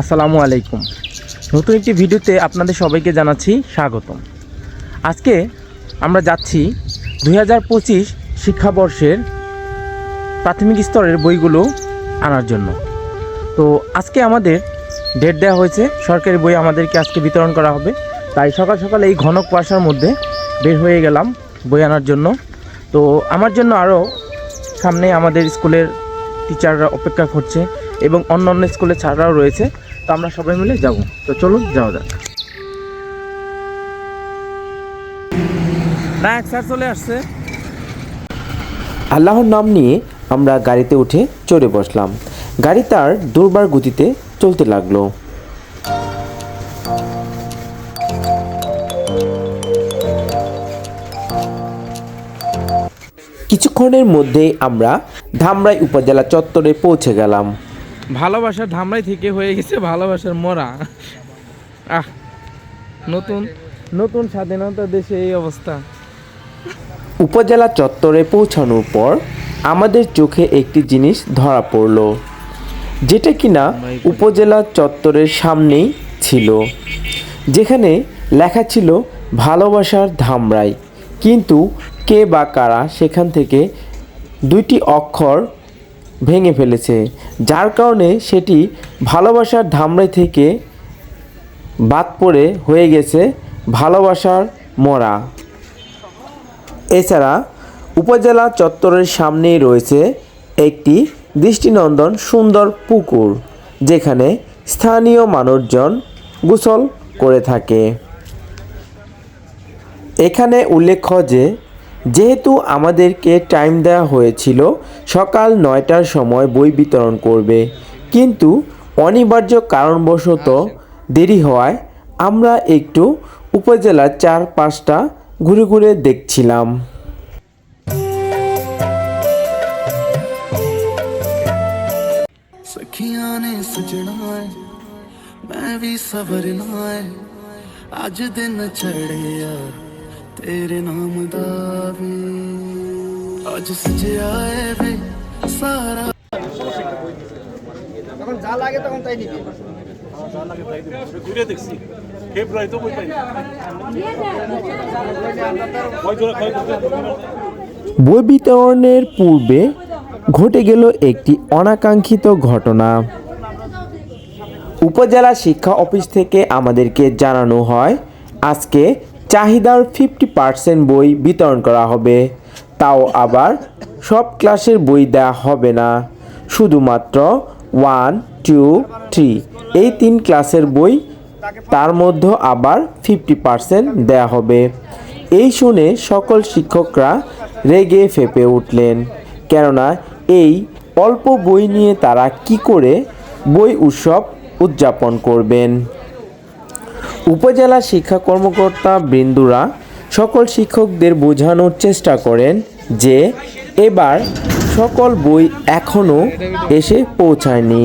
আসসালামু আলাইকুম। নতুন একটি ভিডিওতে আপনাদের সবাইকে জানাচ্ছি স্বাগতম। আজকে আমরা যাচ্ছি দুই হাজার পঁচিশ শিক্ষাবর্ষের প্রাথমিক স্তরের বইগুলো আনার জন্য। তো আজকে আমাদের ডেট দেওয়া হয়েছে, সরকারি বই আমাদেরকে আজকে বিতরণ করা হবে। তাই সকাল সকাল এই ঘন কুয়াশার মধ্যে বের হয়ে গেলাম বই আনার জন্য। তো আমার জন্য আরও সামনে আমাদের স্কুলের টিচাররা অপেক্ষা করছে। এবং অন্য অন্য স্কুলে ছাড়াও রয়েছে, তো আমরা সবাই মিলে যাব। তো চলুন, যাওয়া যাক। চলে আসছে। আল্লাহর নাম নিয়ে আমরা গাড়িতে উঠে চড়ে বসলাম। গাড়ি তার দুর্বার গতিতে চলতে লাগল। কিছুক্ষণের মধ্যেই আমরা ধামরাই উপজেলা চত্বরে পৌঁছে গেলাম। ভালোবাসার ধামরাই থেকে হয়ে গেছে ভালোবাসার মরা। আহ, নতুন নতুন স্বাধীনতা দেশে এই অবস্থা। উপজেলা চত্বরে পৌঁছানোর পর আমাদের চোখে একটি জিনিস ধরা পড়ল, যেটা কিনা উপজেলা চত্বরের সামনেই ছিল, যেখানে লেখা ছিল ভালোবাসার ধামরাই। কিন্তু কে বা কারা সেখান থেকে দুইটি অক্ষর ভেঙে ফেলেছে, যার কারণে সেটি ভালোবাসার ধামরাই থেকে বাদ পড়ে হয়ে গেছে ভালোবাসার মরা। এছাড়া উপজেলা চত্বরের সামনেই রয়েছে একটি দৃষ্টিনন্দন সুন্দর পুকুর, যেখানে স্থানীয় মানুষজন গোসল করে থাকে। এখানে উল্লেখ্য যে যেহেতু আমাদেরকে টাইম দেওয়া হয়েছিল সকাল নয়টার সময় বই বিতরণ করবে কিন্তু অনিবার্য কারণবশত দেরি হওয়ায় আমরা একটু উপজেলার চার পাঁচটা ঘুরে ঘুরে দেখছিলাম ਸਖੀਆਂ ਨੇ ਸਜਣਾ ਹੈ ਮੈਂ ਵੀ ਸਬਰਨਾ ਹੈ ਅੱਜ ਦਿਨ ਚੜਿਆ तेरे नाम आज सजे आए वे सारा। বই বই বিতরণের পূর্বে ঘটে গেল একটি অনাকাঙ্ক্ষিত ঘটনা। উপজেলা শিক্ষা অফিস থেকে আমাদেরকে জানানো হয় আজকে চাহিদার ফিফটি পার্সেন্ট বই বিতরণ করা হবে। তাও আবার সব ক্লাসের বই দেওয়া হবে না। শুধুমাত্র ওয়ান, টু, থ্রি এই তিন ক্লাসের বই তার মধ্যে আবার ফিফটি পার্সেন্ট দেওয়া হবে। এই শুনে সকল শিক্ষকরা রেগে ফেপে উঠলেন। কেননা এই অল্প বই নিয়ে তারা কি করে বই উৎসব উদযাপন করবেন? উপজেলা শিক্ষা কর্মকর্তা বৃন্দুরা সকল শিক্ষকদের বোঝানোর চেষ্টা করেন যে এবার সকল বই এখনও এসে পৌঁছায়নি।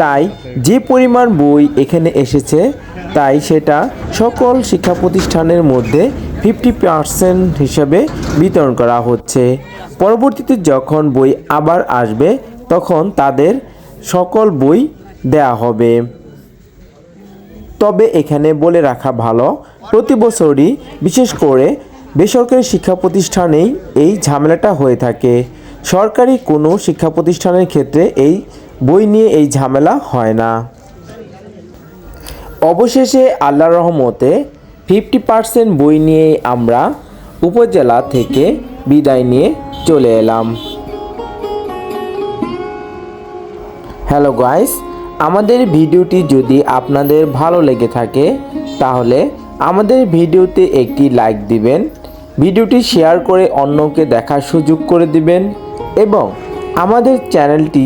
তাই যে পরিমাণ বই এখানে এসেছে, তাই সেটা সকল শিক্ষা প্রতিষ্ঠানের মধ্যে ফিফটি পার্সেন্ট হিসাবে বিতরণ করা হচ্ছে। পরবর্তীতে যখন বই আবার আসবে, তখন তাদের সকল বই দেয়া হবে। তবে এখানে বলে রাখা ভালো, প্রতি বছরই বিশেষ করে বেসরকারি শিক্ষা প্রতিষ্ঠানেই এই ঝামেলাটা হয়ে থাকে। সরকারি কোনো শিক্ষা প্রতিষ্ঠানের ক্ষেত্রে এই বই নিয়ে এই ঝামেলা হয় না। অবশেষে আল্লাহর রহমতে ফিফটি পার্সেন্ট বই নিয়ে আমরা উপজেলা থেকে বিদায় নিয়ে চলে এলাম। হ্যালো গাইস আমাদের ভিডিওটি যদি আপনাদের ভালো লেগে থাকে, তাহলে আমাদের ভিডিওতে একটি লাইক দিবেন, ভিডিওটি শেয়ার করে অন্যকে দেখার সুযোগ করে দিবেন এবং আমাদের চ্যানেলটি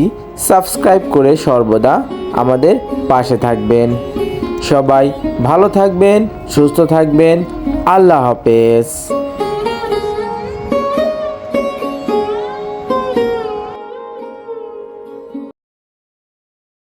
সাবস্ক্রাইব করে সর্বদা আমাদের পাশে থাকবেন। সবাই ভালো থাকবেন, সুস্থ থাকবেন, আল্লাহ হাফেজ।